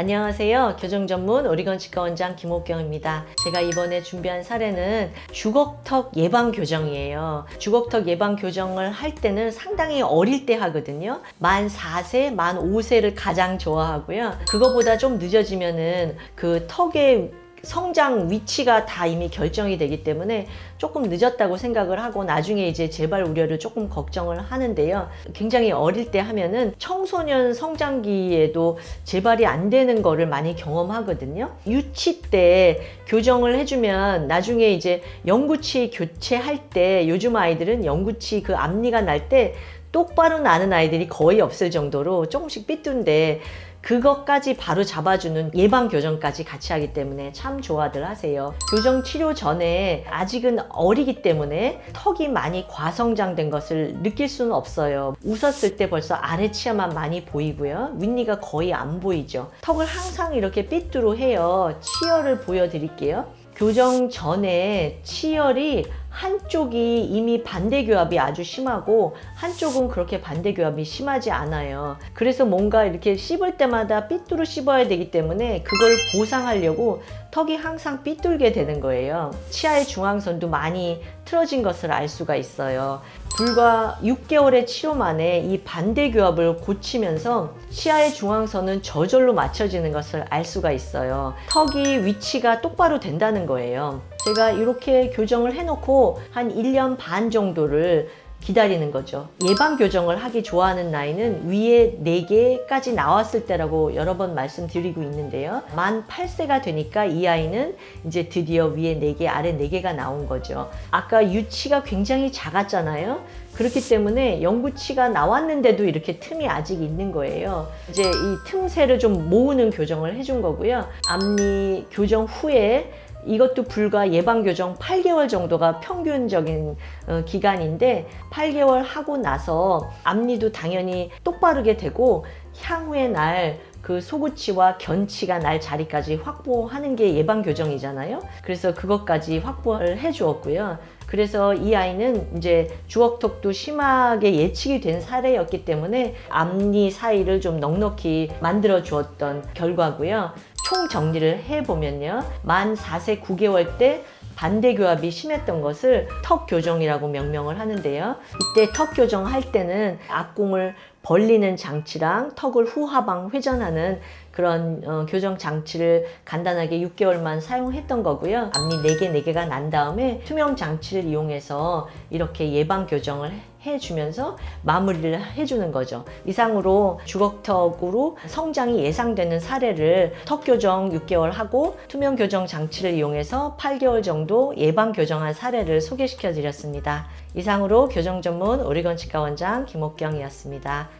안녕하세요. 교정 전문 오리건 치과 원장 김옥경입니다. 제가 이번에 준비한 사례는 주걱턱 예방 교정이에요. 주걱턱 예방 교정을 할 때는 상당히 어릴 때 하거든요. 만 4세, 만 5세를 가장 좋아하고요. 그거보다 좀 늦어지면은 그 턱의 성장 위치가 다 이미 결정이 되기 때문에 조금 늦었다고 생각을 하고 나중에 이제 재발 우려를 조금 걱정을 하는데요. 굉장히 어릴 때 하면은 청소년 성장기에도 재발이 안 되는 거를 많이 경험하거든요. 유치 때 교정을 해주면 나중에 이제 영구치 교체할 때 요즘 아이들은 영구치 그 앞니가 날때 똑바로 나는 아이들이 거의 없을 정도로 조금씩 삐뚤는데 그것까지 바로 잡아주는 예방 교정까지 같이 하기 때문에 참 좋아들 하세요. 교정 치료 전에 아직은 어리기 때문에 턱이 많이 과성장된 것을 느낄 수는 없어요. 웃었을 때 벌써 아래 치아만 많이 보이고요. 윗니가 거의 안 보이죠. 턱을 항상 이렇게 삐뚤어 해요. 치열을 보여드릴게요. 교정 전에 치열이 한쪽이 이미 반대 교합이 아주 심하고 한쪽은 그렇게 반대 교합이 심하지 않아요. 그래서 뭔가 이렇게 씹을 때마다 삐뚤어 씹어야 되기 때문에 그걸 보상하려고 턱이 항상 삐뚤게 되는 거예요. 치아의 중앙선도 많이 틀어진 것을 알 수가 있어요. 불과 6개월의 치료 만에 이 반대 교합을 고치면서 치아의 중앙선은 저절로 맞춰지는 것을 알 수가 있어요. 턱이 위치가 똑바로 된다는 거예요. 제가 이렇게 교정을 해놓고 한 1년 반 정도를 기다리는 거죠. 예방 교정을 하기 좋아하는 나이는 위에 4개까지 나왔을 때라고 여러 번 말씀드리고 있는데요. 만 8세가 되니까 이 아이는 이제 드디어 위에 4개, 아래 4개가 나온 거죠. 아까 유치가 굉장히 작았잖아요. 그렇기 때문에 영구치가 나왔는데도 이렇게 틈이 아직 있는 거예요. 이제 이 틈새를 좀 모으는 교정을 해준 거고요. 앞니 교정 후에 이것도 불과 예방 교정 8개월 정도가 평균적인 어, 기간인데 8개월 하고 나서 앞니도 당연히 똑바르게 되고 향후에 날그 소구치와 견치가 날 자리까지 확보하는 게 예방 교정이잖아요. 그래서 그것까지 확보를 해 주었고요. 그래서 이 아이는 이제 주걱턱도 심하게 예측이 된 사례였기 때문에 앞니 사이를 좀 넉넉히 만들어 주었던 결과고요. 총 정리를 해보면요. 만 4세 9개월 때 반대 교합이 심했던 것을 턱 교정이라고 명명을 하는데요. 이때 턱 교정할 때는 앞공을 벌리는 장치랑 턱을 후하방 회전하는 그런 어, 교정 장치를 간단하게 6개월만 사용했던 거고요. 앞니 4개, 4개가 난 다음에 투명 장치를 이용해서 이렇게 예방 교정을 해주면서 마무리를 해주는 거죠. 이상으로 주걱턱으로 성장이 예상되는 사례를 턱 교정 6개월 하고 투명 교정 장치를 이용해서 8개월 정도 예방 교정한 사례를 소개시켜 드렸습니다. 이상으로 교정 전문 오리건 치과 원장 김옥경이었습니다.